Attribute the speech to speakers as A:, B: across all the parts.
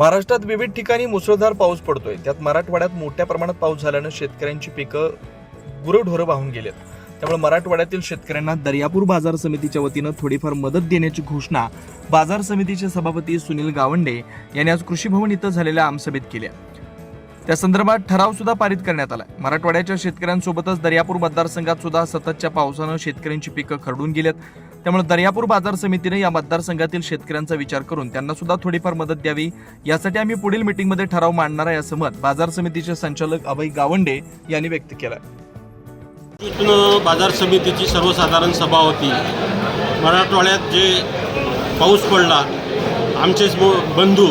A: महाराष्ट्रात विविध ठिकाणी मुसळधार पाऊस पडतोय. त्यात मराठवाड्यात मोठ्या प्रमाणात पाऊस झाल्यानं शेतकऱ्यांची पिकं गुरढोरं वाहून गेलेत. त्यामुळे मराठवाड्यातील शेतकऱ्यांना दर्यापूर बाजार समितीच्या वतीनं थोडीफार मदत देण्याची घोषणा बाजार समितीचे सभापती सुनील गावंडे यांनी आज कृषी भवन इथं झालेल्या आमसभेत केल्या त्या संदर्भात ठराव सुद्धा पारित करण्यात आला मराठवाड्याच्या शेतकऱ्यांसोबतच दर्यापूर मतदारसंघात सुद्धा सततच्या पावसानं शेतकऱ्यांची पिकं खरडून गेल्यात त्यामुळे दर्यापूर बाजार समितीने या मतदारसंघातील शेतकऱ्यांचा विचार करून त्यांना सुद्धा थोडीफार मदत द्यावी. यासाठी आम्ही पुढील मिटिंगमध्ये ठराव मांडणार आहे असं मत बाजार समितीचे संचालक अभय गावंडे यांनी व्यक्त केलं
B: बाजार समितीची सर्वसाधारण सभा होती. मराठवाड्यात जे पाऊस पडला आमचेच बंधू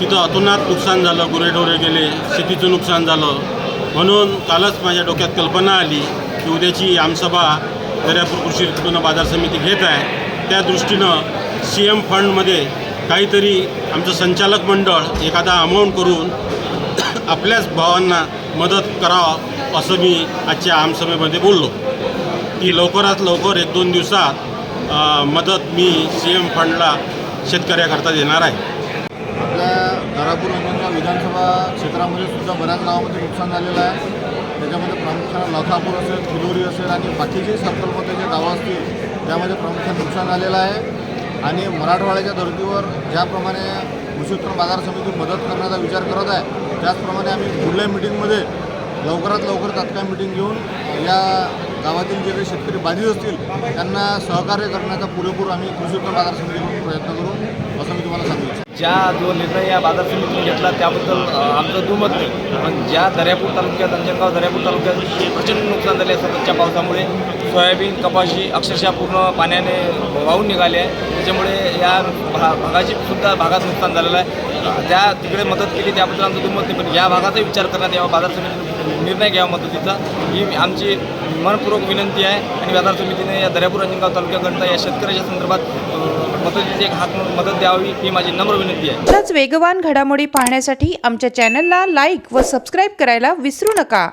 B: तिथं अतोनात नुकसान झालं गुरेढोरे गेले शेतीचं नुकसान झालं. म्हणून कालच माझ्या डोक्यात कल्पना आली की उद्याची आमसभा दर्यापूर कृषी उत्पन्न बाजार समिती घेत आहे. त्या दृष्टीनं सी एम फंडमध्ये काहीतरी आमचं संचालक मंडळ एखादा अमाऊंट करून आपल्याच भावांना मदत करावं असं मी आजच्या आमसभेमध्ये बोललो. की लवकरात लवकर एक दोन दिवसात मदत मी सी एम फंडला शेतकऱ्याकरता देणार आहे.
C: आपल्या दरापूर विधानसभा क्षेत्रामध्ये सुद्धा बऱ्याच गावामध्ये नुकसान झालेलं आहे. त्याच्यामध्ये प्रामुख्यानं लखापूर असेल फुलोरी असेल आणि बाकीचे सर्कलमध्ये जे गावं असतील त्यामध्ये प्रामुख्याने नुकसान झालेलं आहे. आणि मराठवाड्याच्या धर्तीवर ज्याप्रमाणे कृषी उत्पन्न बाजार समिती मदत करण्याचा विचार करत आहे त्याचप्रमाणे आम्ही पुढल्या मिटिंगमध्ये लवकरात लवकर तात्काळ मिटिंग घेऊन या गावातील जे काही शेतकरी बाधित असतील त्यांना सहकार्य करण्याचा पुरेपूर आम्ही कृषी उत्पन्न बाजार समितीकडून प्रयत्न करू असं मी तुम्हाला सांगू इच्छितो.
D: ज्या जो निर्णय या बाजार समितीने घेतला त्याबद्दल आमचं दुमत नाही. पण ज्या दर्यापूर तालुक्यात अंजनगाव दर्यापूर तालुक्यात प्रचंड नुकसान झाले आहे सततच्या पावसामुळे सोयाबीन कपाशी अक्षरशः पूर्ण पाण्याने वाहून निघाले आहे. त्याच्यामुळे या भा भागाची सुद्धा भागात नुकसान झालेलं आहे. त्या तिकडे मदत केली त्याबद्दल आमचं दुमत नाही. पण या भागाचा विचार करण्यात यावा बाजार समितीने निर्णय घ्यावा मदतीचा ही आमची मनपूर्वक विनंती आहे आणि व्यापार समितीने या दर्यापूर अंजनगाव तालुक्याकरता या शेतकऱ्याच्या संदर्भात मदतीची एक हात मदत द्यावी ही माझी नम्र विनंती आहे.
E: अशाच वेगवान घडामोडी पाहण्यासाठी आमच्या चॅनलला लाईक व सबस्क्राईब करायला विसरू नका.